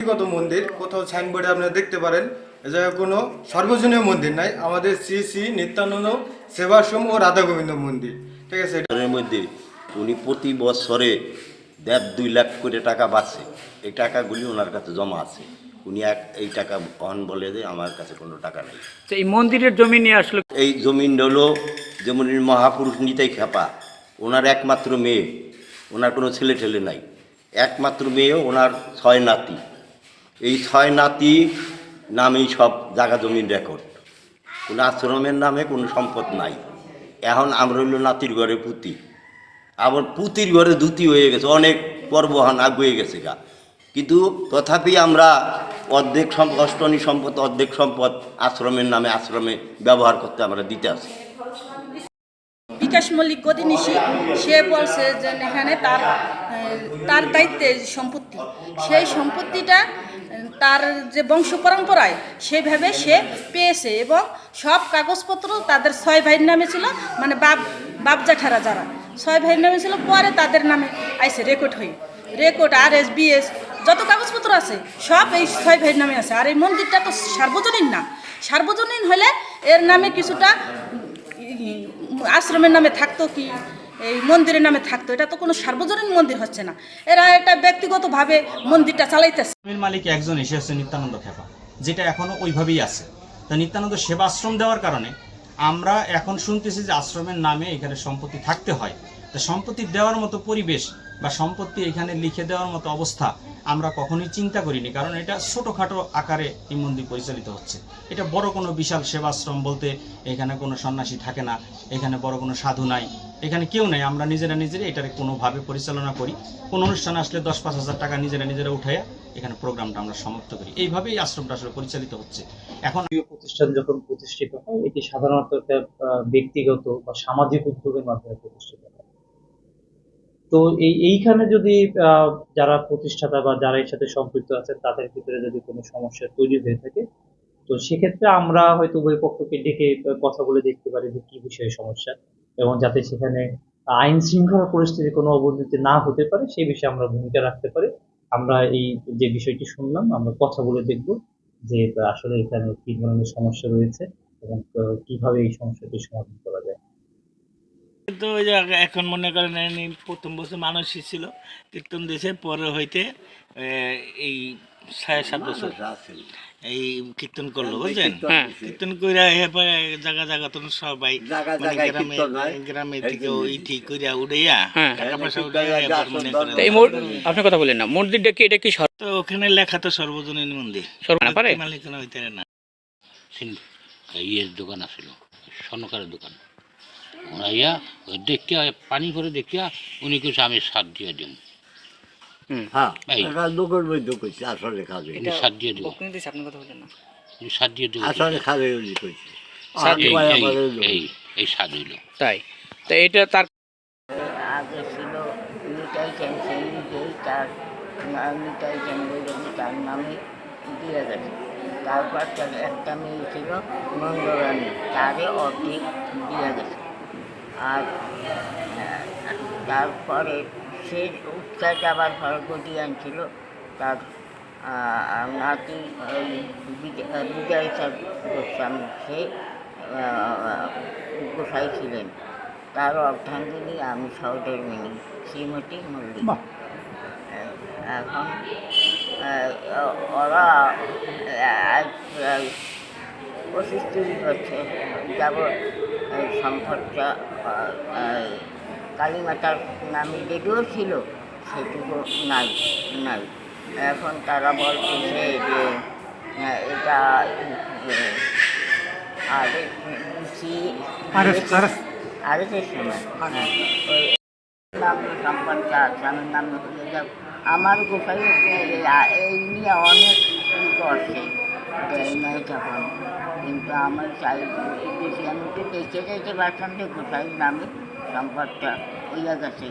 ব্যক্তিগত মন্দির কোথাও সাইনবোর্ডে আপনারা দেখতে পারেন। এ জায়গায় কোনো সর্বজনীয় মন্দির নাই। আমাদের শ্রী শ্রী নিত্যানন্দ সেবাশ্রম ও রাধা গোবিন্দ মন্দির। ঠিক আছে এটা এর মধ্যে উনি প্রতি বছরে দেড় দুই লাখ করে টাকা বাঁচে এই টাকাগুলি ওনার কাছে জমা আছে। উনি এক এই টাকা বহন বলে যে আমার কাছে কোনো টাকা নেই। তো এই মন্দিরের জমি নিয়ে আসলে এই জমিন হলো যেমন মহাপুরুষ নিতাই খেপা। ওনার একমাত্র মেয়ে। ওনার কোনো ছেলে ঠেলে নাই। একমাত্র মেয়ে ওনার ছয় নাতি। এই ছয় নাতি নামেই সব জায়গা জমিন রেকর্ড কোনো আশ্রমের নামে কোনো সম্পদ নাই। এখন আমরা হইল নাতির ঘরে পুঁতি। আবার পুঁতির ঘরে ধুতি হয়ে গেছে, অনেক পর্বহান আগুয়ে গেছে গা। কিন্তু তথাপি আমরা অর্ধেক সম্পদ অষ্টনী সম্পদ, অর্ধেক সম্পদ আশ্রমের নামে আশ্রমে ব্যবহার করতে আমরা দিতে আসি। বিকাশ মল্লিক গদিনিশি সে বলছে যে এখানে তার তার দায়িত্বে সম্পত্তি। সেই সম্পত্তিটা, তার যে বংশ পরম্পরায়, সেভাবে সে পেয়েছে এবং সব কাগজপত্র তাদের ছয় ভাইয়ের নামে ছিল মানে বাপ বাপ জ্যাঠারা যারা। ছয় ভাইয়ের নামে ছিল, পরে তাদের নামে আইসে রেকর্ড হয়ে। রেকর্ড আর এস বিএস, যত কাগজপত্র আছে, সব এই ছয় ভাইয়ের নামে আছে। আর এই মন্দিরটা তো সার্বজনীন না। সার্বজনীন হলে এর নামে কিছুটা আশ্রমের নামে থাকতো কি? এই মন্দিরের নামে থাকতো। এটা তো কোনো সার্বজনীন মন্দির হচ্ছে না। এরা এটা ব্যক্তিগতভাবে মন্দিরটা চালাইতেছে। মালিক একজন এসে আছে নিত্যানন্দ খেপা, যেটা এখনও ওইভাবেই আছে। তা নিত্যানন্দ সেবা আশ্রম দেওয়ার কারণে আমরা এখন শুনতেছি যে আশ্রমের নামে এখানে সম্পত্তি থাকতে হয়। তা সম্পত্তি দেওয়ার মতো পরিবেশ বা সম্পত্তি এখানে লিখে দেওয়ার মতো অবস্থা আমরা কখনোই চিন্তা করিনি, কারণ এটা ছোটোখাটো আকারে এই মন্দির পরিচালিত হচ্ছে। এটা বড় কোনো বিশাল সেবাশ্রম বলতে এখানে কোনো সন্ন্যাসী থাকে না, এখানে বড় কোনো সাধু নাই। এখানে কেউ নাই, আমরা নিজেরা নিজেরা এটারে কোনোভাবে পরিচালনা করি। কোনো অনুষ্ঠান আসলে দশ পাঁচ হাজার টাকা নিজেরা নিজেরা উঠাইয়া এখানে প্রোগ্রামটা আমরা সমাপ্ত করি। এইভাবেই আশ্রমটা আসলে পরিচালিত হচ্ছে। এখন প্রতিষ্ঠান যখন প্রতিষ্ঠিত হয়, এটি সাধারণত একটা ব্যক্তিগত বা সামাজিক উদ্যোগের মাধ্যমে প্রতিষ্ঠিত হয়। তো এই, এইখানে যদি যারা প্রতিষ্ঠাতা বা যারা এর সাথে সম্পৃক্ত আছেন, তাদের ভিতরে যদি কোনো সমস্যা তৈরি হয়ে থাকে, তো সেক্ষেত্রে আমরা হয়তো উভয় পক্ষকে ডেকে কথা বলে দেখতে পারি যে কি বিষয়ে সমস্যা। এবং যাতে সেখানে আইন শৃঙ্খলা পরিস্থিতি কোনো অবনতি না হতে পারে সেই বিষয়ে আমরা ভূমিকা রাখতে পারি। আমরা এই যে বিষয়টি শুনলাম আমরা কথা বলে দেখব যে আসলে এখানে কি ধরনের সমস্যা রয়েছে এবং কীভাবে এই সমস্যাটি সমাধান করা যায়। তো ওই যে এখন মনে করেন প্রথম বছর মানুষই ছিল কীর্তন দেশে পরে হইতে এই সাড়ে সাত বছর। এই কীর্তন করল বুঝছেন হ্যাঁ। কীর্তন করে এরপরে জায়গা জায়গা তো সবাই মানে গ্রামে কীর্তন হয়। গ্রামে থেকে ঠিক করিয়া উড়াইয়া হ্যাঁ। টাকা পয়সা উড়াইয়া মনে করেন এই আপনি কথা বললেন না মন্দিরটা কি এটা কি সর- তো ওখানে লেখা তো সর্বজনীন মন্দির। সর্বনা পারে? মালিকানা হইতে না। সিন- ইয়ের দোকান আছিল স্বর্ণকারের দোকান। ওরা ইয়া ওই দেখিয়া পানি করে দেখিয়া উনি কিছু আমি সাত দিয়ে দিন হ্যাঁ। এই। এটা লোকের মধ্যে কইছে আসলে খাবে উনি সাত দিয়ে আপনি কথা না। উনি সাত দিয়ে দিব আসলে খাবে উনি কইছে। সাত এই এই-। এই এই সাত হইল তাই। তো এটা তার আগে ছিল নিতাই তার নিতাই বৈরাগী তার নামে দিয়ে গেছে তারপর তার একটা মেয়ে ছিল নন্দরানী তারে অর্ধেক দিয়ে গেছে আর তারপরে সে উচ্চাটা আবার ফরগতি আনছিল তার নাতি বিজয় স্যার গোস্বামী সে গোসাই ছিলেন। তার অর্ধাঙ্গিনী আমি সহধর্মিনী শ্রীমতী মল্লিক। এখন ওরা প্রায় পঁচিশ তিরিশ বছর যাবৎ সম্পদটা কালীমাতার নামে যদিও ছিল সেটুকু নাই নাই। এখন তারা বলতেছে যে এটা আরে সময় হ্যাঁ, নাম সম্পর্কে আছে আমার নাম যাও আমার গোসাই এই নিয়ে অনেক ই করছে দেয় নাই তখন। কিন্তু আমার চাই বেশি আমি তো দেখে যাইতে পারতাম যে গোসাইয়ের নামে সম্পদটা হইয়া গেছে